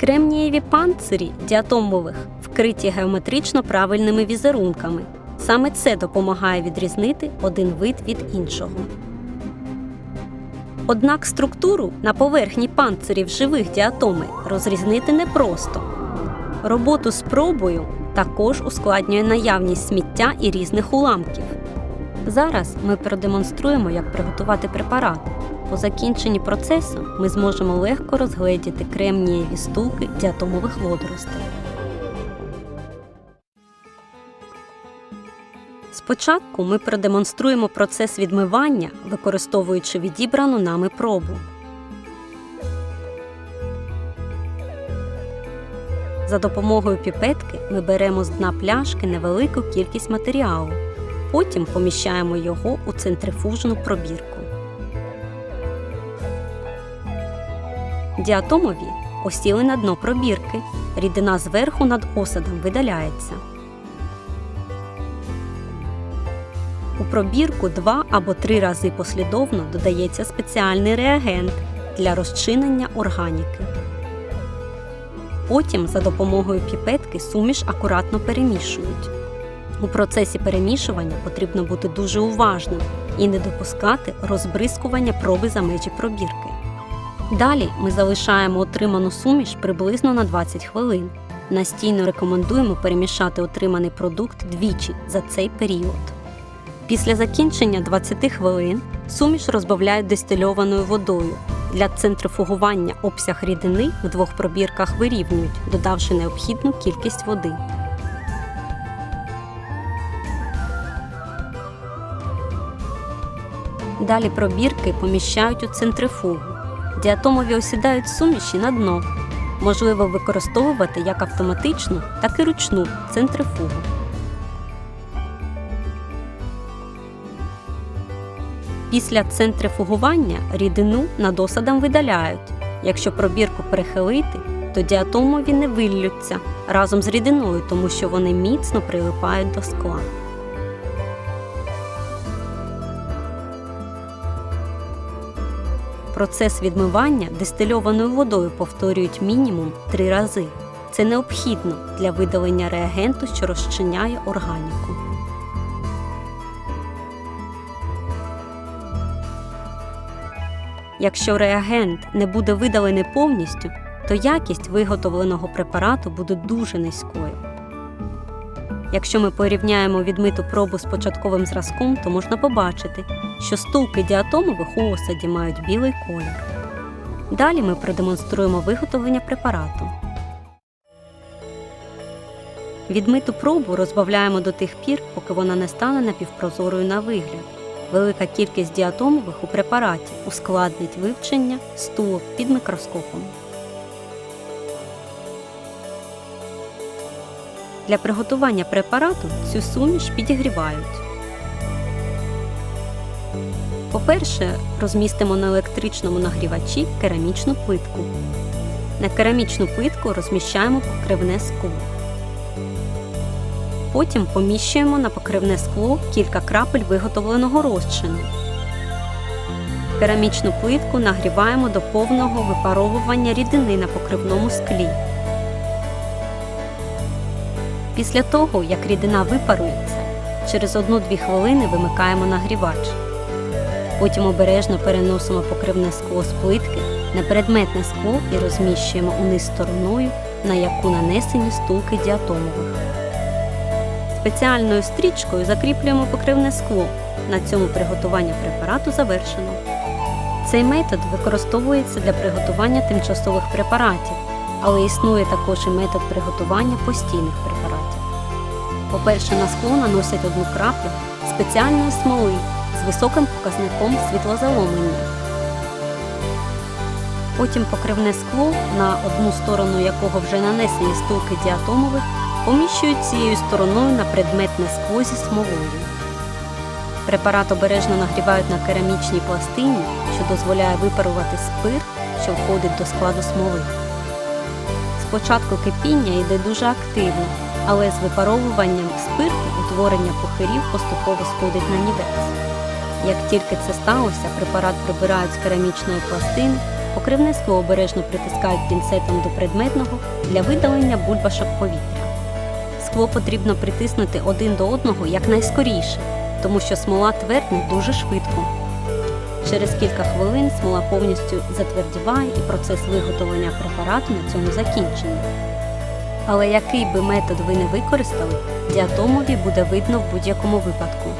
Кремнієві панцирі діатомових вкриті геометрично правильними візерунками. Саме це допомагає відрізнити один вид від іншого. Однак структуру на поверхні панцирів живих діатоми розрізнити непросто. Роботу з пробою також ускладнює наявність сміття і різних уламків. Зараз ми продемонструємо, як приготувати препарат. По закінченні процесу ми зможемо легко розгледіти кремнієві стулки діатомових водоростей. Спочатку ми продемонструємо процес відмивання, використовуючи відібрану нами пробу. За допомогою піпетки ми беремо з дна пляшки невелику кількість матеріалу. Потім поміщаємо його у центрифужну пробірку. Діатомові осіли на дно пробірки. Рідина зверху над осадом видаляється. У пробірку два або три рази послідовно додається спеціальний реагент для розчинення органіки. Потім за допомогою піпетки суміш акуратно перемішують. У процесі перемішування потрібно бути дуже уважним і не допускати розбризкування проби за межі пробірки. Далі ми залишаємо отриману суміш приблизно на 20 хвилин. Настійно рекомендуємо перемішати отриманий продукт двічі за цей період. Після закінчення 20 хвилин суміш розбавляють дистильованою водою. Для центрифугування обсяг рідини в двох пробірках вирівнюють, додавши необхідну кількість води. Далі пробірки поміщають у центрифугу. Діатомові осідають суміші на дно. Можливо використовувати як автоматичну, так і ручну центрифугу. Після центрифугування рідину над осадом видаляють. Якщо пробірку перехилити, то діатомові не виллються разом з рідиною, тому що вони міцно прилипають до скла. Процес відмивання дистильованою водою повторюють мінімум три рази. Це необхідно для видалення реагенту, що розчиняє органіку. Якщо реагент не буде видалений повністю, то якість виготовленого препарату буде дуже низькою. Якщо ми порівняємо відмиту пробу з початковим зразком, то можна побачити, що стулки діатомових у осаді мають білий колір. Далі ми продемонструємо виготовлення препарату. Відмиту пробу розбавляємо до тих пір, поки вона не стане напівпрозорою на вигляд. Велика кількість діатомових у препараті ускладнить вивчення стулок під мікроскопом. Для приготування препарату цю суміш підігрівають. По-перше, розмістимо на електричному нагрівачі керамічну плитку. На керамічну плитку розміщаємо покривне скло. Потім поміщуємо на покривне скло кілька крапель виготовленого розчину. Керамічну плитку нагріваємо до повного випаровування рідини на покривному склі. Після того, як рідина випарується, через 1-2 хвилини вимикаємо нагрівач. Потім обережно переносимо покривне скло з плитки на предметне скло і розміщуємо униз стороною, на яку нанесені стулки діатомових. Спеціальною стрічкою закріплюємо покривне скло. На цьому приготування препарату завершено. Цей метод використовується для приготування тимчасових препаратів, але існує також і метод приготування постійних препаратів. По-перше, на скло наносять одну краплю спеціальної смоли з високим показником світлозаломлення. Потім покривне скло, на одну сторону якого вже нанесені стулки діатомових, поміщують цією стороною на предметне скло зі смолою. Препарат обережно нагрівають на керамічній пластині, що дозволяє випарувати спирт, що входить до складу смоли. Спочатку кипіння йде дуже активно, але з випаровуванням спирту утворення пухирів поступово сходить на нівець. Як тільки це сталося, препарат прибирають з керамічної пластини Покривне скло обережно притискають пінцетом до предметного для видалення бульбашок повітря. Скло потрібно притиснути один до одного якнайскоріше, тому що смола твердне дуже швидко. Через кілька хвилин смола повністю затвердіває і процес виготовлення препарату на цьому закінчений. Але який би метод ви не використали, діатомові буде видно в будь-якому випадку.